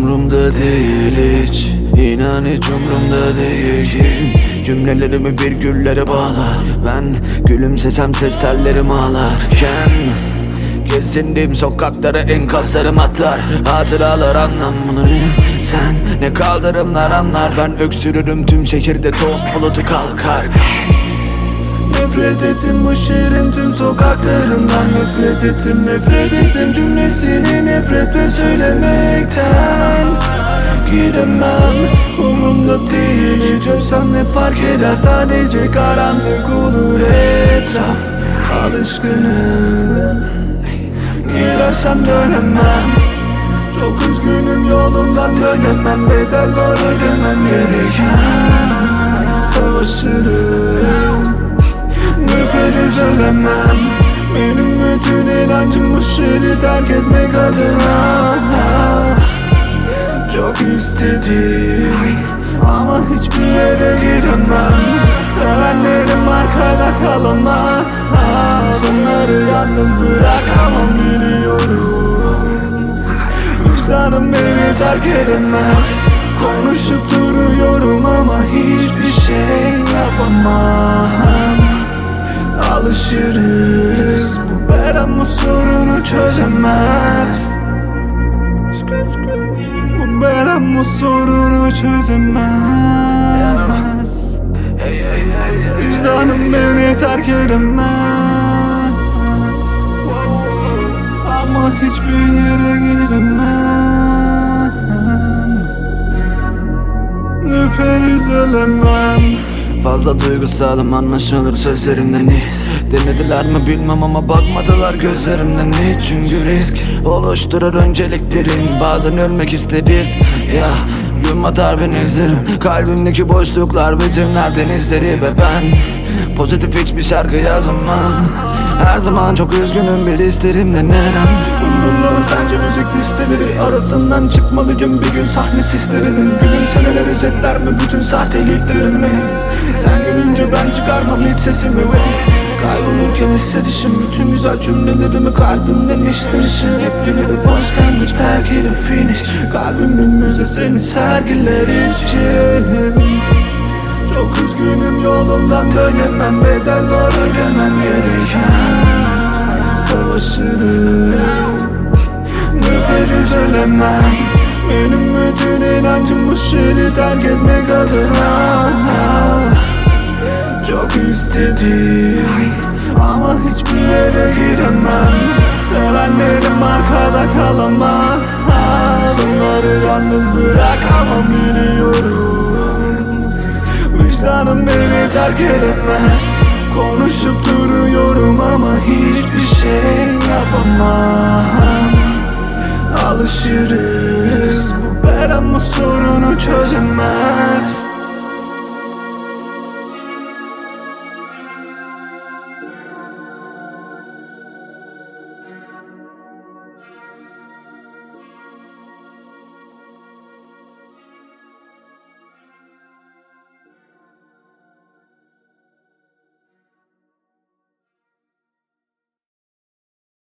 umrumda değil hiç. İnan hiç umrumda değil ki. Cümlelerimi virgüllere bağla. Ben gülümsesem ses tellerim ağlarken Gezindiğim sokaklara enkazlarım atlar. Hatıralar anlamını Sen ne kaldırımlar anlar. Ben öksürürüm tüm şehirde toz bulutu kalkar Nefret ettim bu şehrin tüm sokaklarından. Nefret ettim nefret ettim cümlesini nefretle söylemekten. Gidemem umurumda değil. Hiç ölsem ne fark eder? Sadece karanlık olur etraf. Alışkınım. Girersem dönemem. Çok üzgünüm yolumdan dönemem. Bedel var ödemem gereken. Savaşırım Öperiz ölemem Benim bütün inancım bu şehri terk etmek adına. Çok istedim Ama hiçbir yere gidemem. Sevenlerim arkada kalamaz Onları yalnız bırakamam biliyorum. Vicdanım beni terk edemez. Konuşup duruyorum ama hiçbir şey yapamam Alışırız. Bu beren bu sorunu çözemez. Bu beren bu sorunu çözemez. Vicdanım beni terk edemez. Ama hiçbir yere gidemem. Öperiz ölemem Fazla duygusalım anlaşılır sözlerimden his Denediler mi bilmem ama bakmadılar gözlerimden hiç. Çünkü risk oluşturur önceliklerin Bazen ölmek isteriz. Ya Gün batar ben izlerim. Kalbimdeki boşluklar bütünler denizleri ve ben Pozitif hiçbir şarkı yazamam. Her zaman çok üzgünüm bir isterim de neden? Umurumda sence müzik listeleri Arasından çıkmalıyım bir gün sahne sislerinin Gülümsemeler özetler mi bütün sahteliklerimi Sen gülünce ben çıkarmam hiç sesimi. Ve Kaybolurken hissedişim. Bütün güzel cümlelerimi Kalbimden işlenişim yepyeni bir başlangıç Belki de finish. Kalbimin müzesini sergiler için. Çok üzgünüm yolumdan dönemem. Bedel var ödemem gereken. Savaşırım. Öperiz ölemem Benim bütün inancım bu şehri terk etmek adına istedim Ama hiçbir yere gidemem Sevenlerim arkada kalamaz Onları yalnız bırakamam biliyorum. Vicdanım beni terk edemez. Konuşup duruyorum ama hiçbir şey yapamam. Alışırız Bu beren bu sorunu çözemez